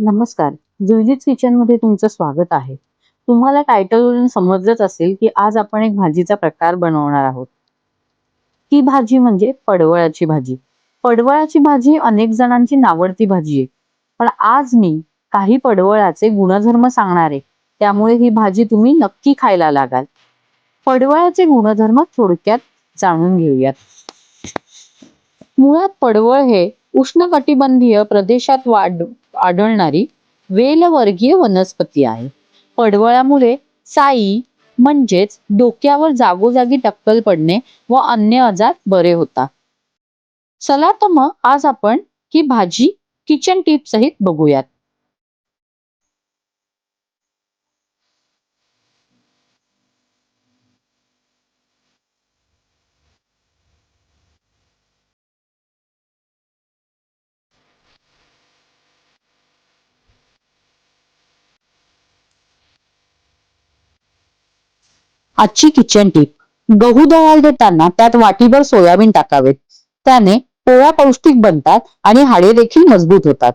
नमस्कार. जुईजीत किचनमध्ये तुमचं स्वागत आहे. तुम्हाला टायटलवरून समजलंच असेल की आज आपण एक भाजीचा प्रकार बनवणार आहोत. ती भाजी म्हणजे पडवळाची भाजी. पडवळाची भाजी अनेक जणांची नावडती भाजी आहे. पण आज मी काही पडवळाचे गुणधर्म सांगणार आहे. त्यामुळे ही भाजी तुम्ही नक्की खायला लागाल. पडवळाचे गुणधर्म थोडक्यात जाणून घेऊयात. मुळात पडवळ हे उष्णकटिबंधीय प्रदेशात वाढ आढळणारी वेलवर्गीय वनस्पती आहे. पडवळामुळे साई म्हणजेच डोक्यावर जागोजागी टक्कल पडणे व अन्य आजार बरे होतात. चला तर मग आज आपण ही भाजी किचन टिप सहित बघूयात. आजची किचन टिप गहू दळायला देताना त्यात वाटीभर सोयाबीन टाकावेत. त्याने पोळ्या पौष्टिक बनतात आणि हाडे देखील मजबूत होतात.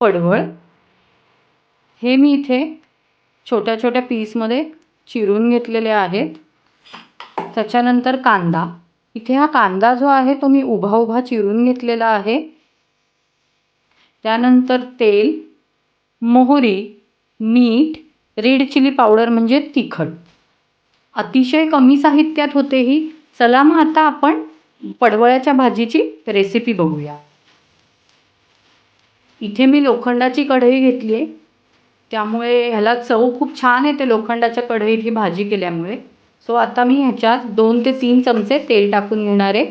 पडवळ. हे मी इथे छोट्या छोट्या पीसमध्ये चिरून घेतलेले आहेत. त्याच्यानंतर कांदा. इथे हा कांदा जो आहे तो मी उभा उभा चिरून घेतलेला आहे. त्यानंतर तेल मोहरी मीठ रेड चिली पावडर म्हणजे तिखट. अतिशय कमी साहित्यात होते ही चला मग आता आपण पडवळ्याच्या भाजीची रेसिपी बघूया. इथे मी लोखंडाची कढई घेतली आहे त्यामुळे ह्याला चव खूप छान येते लोखंडाच्या कढईत ही भाजी केल्यामुळे. सो आता मी ह्याच्यात दोन ते तीन चमचे तेल टाकून घेणार आहे.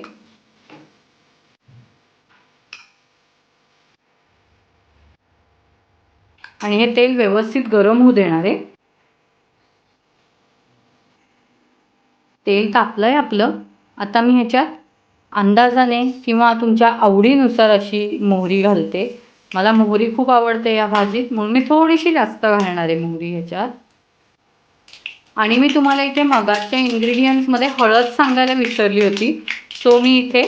आणि हे तेल व्यवस्थित गरम होऊ देणार आहे. तेल तापलंय आपलं. आता मी ह्याच्यात अंदाजाने किंवा तुमच्या आवडीनुसार अशी मोहरी घालते. मला मोहरी खूप आवडते या भाजीत. म्हणून मी थोडीशी जास्त घालणार आहे मोहरी ह्याच्यात. आणि मी तुम्हाला इथे मगाच्या इन्ग्रेडियंट्समध्ये हळद सांगायला विसरली होती. सो मी इथे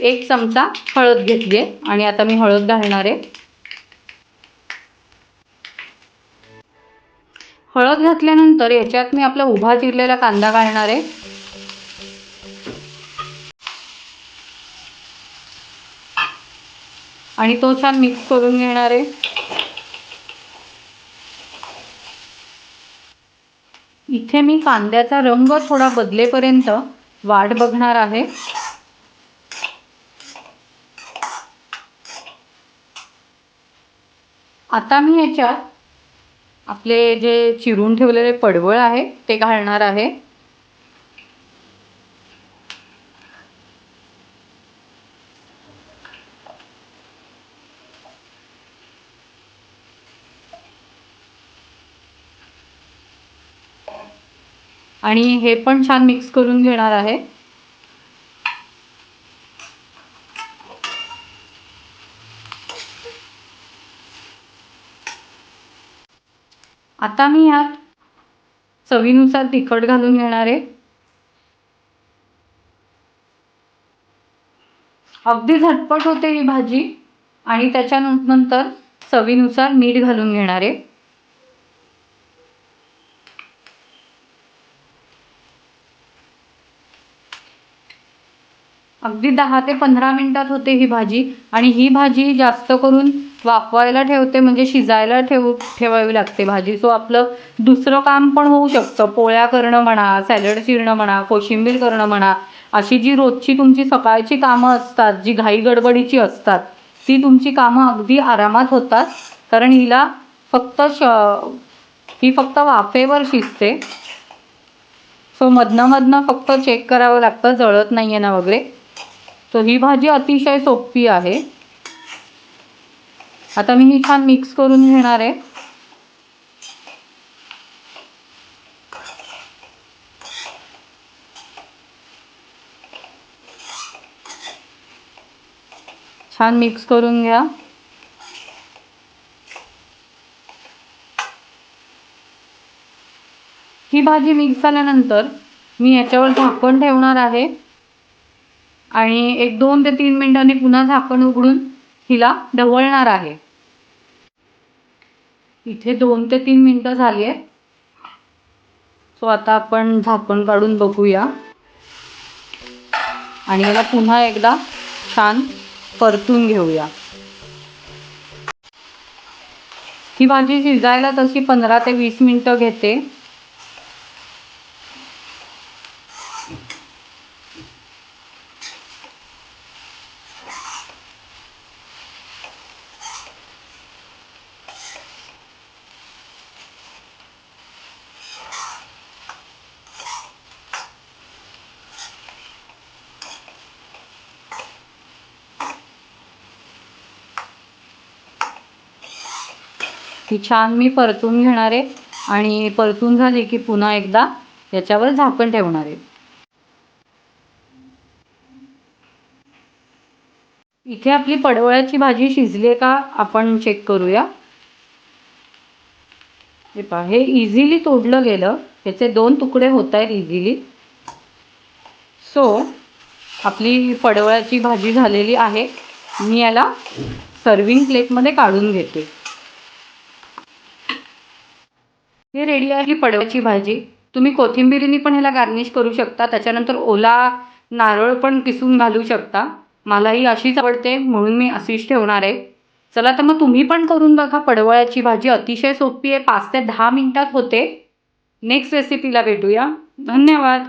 एक चमचा हळद घेतली आहे आणि आता मी हळद घालणार आहे. हळद घातल्यानंतर याच्यात मी आपला उभा चिरलेला कांदा घालणार आहे. आणि तो छान मिक्स करून घेणार आहे. इथे मी कांद्याचा रंग थोडा बदलेपर्यंत वाट बघणार आहे. आता मी याच्यात आपले जे चिरून ठेवलेले पडवळ आहे ते घालणार आहे. आणि हे पण छान मिक्स करून घेणार आहे. आता मी यात चवीनुसार तिखट घालून घेणार आहे. अगदी झटपट होते ही भाजी आणि त्याच्यानंतर चवीनुसार मीठ घालून घेणार आहे. अगदी दहा ते पंधरा मिनिटात होते ही भाजी आणि ही भाजी जास्त करून वाफवायला ठेवते म्हणजे शिजायला ठेवू ठेवावी लागते भाजी. सो आपलं दुसरं काम पण होऊ शकतं. पोळ्या करणं म्हणा सॅलड चिरणं म्हणा कोशिंबीर करणं म्हणा अशी जी रोजची तुमची सकाळची कामं असतात जी घाई गडबडीची असतात ती तुमची कामं अगदी आरामात होतात. कारण हिला फक्त श ही फक्त वाफेवर शिजते. सो मधनं मधनं फक्त चेक करावं लागतं. जळत नाही आहे ना वगैरे. सो ही भाजी अतिशय सोपी आहे. आता मी ही छान मिक्स करून घेणार आहे. छान मिक्स करून घ्या. ही भाजी मिक्स झाल्यानंतर मी याच्यावर झाकण ठेवणार आहे. आणि एक दोन ते तीन मिनिटांनी पुन्हा झाकण उघडून हिला ढवळणार आहे. इथे दोन ते तीन मिनटं झाली आहेत. सो आता आपण झाकण काढून बघूया. आणि याला पुन्हा एकदा छान परतून घेऊया. ही भाजी शिजायला तशी पंधरा ते वीस मिनटं घेते. ती छान मी परतून घेणार आहे आणि परतून झाली की पुन्हा एकदा याच्यावर झाकण ठेवणार आहे. इथे आपली पडवळ्याची भाजी शिजली आहे का आपण चेक करूया. हे पहा हे इझिली तोडलं गेलं. याचे दोन तुकडे होत आहेत इझिली सो आपली पडवळ्याची भाजी झालेली आहे. मी याला सर्विंग प्लेटमध्ये काढून घेते हे रेडी आहे पडव्याची भाजी. तुम्ही कोथिंबिरीने पण ह्याला गार्निश करू शकता. त्याच्यानंतर ओला नारळ पण किसून घालू शकता. मला ही अशीच आवडते म्हणून मी अशीच ठेवणार आहे. चला तर मग तुम्ही पण करून बघा पडवळ्याची भाजी अतिशय सोपी आहे. पाच ते दहा मिनटात होते. नेक्स्ट रेसिपीला भेटूया. धन्यवाद.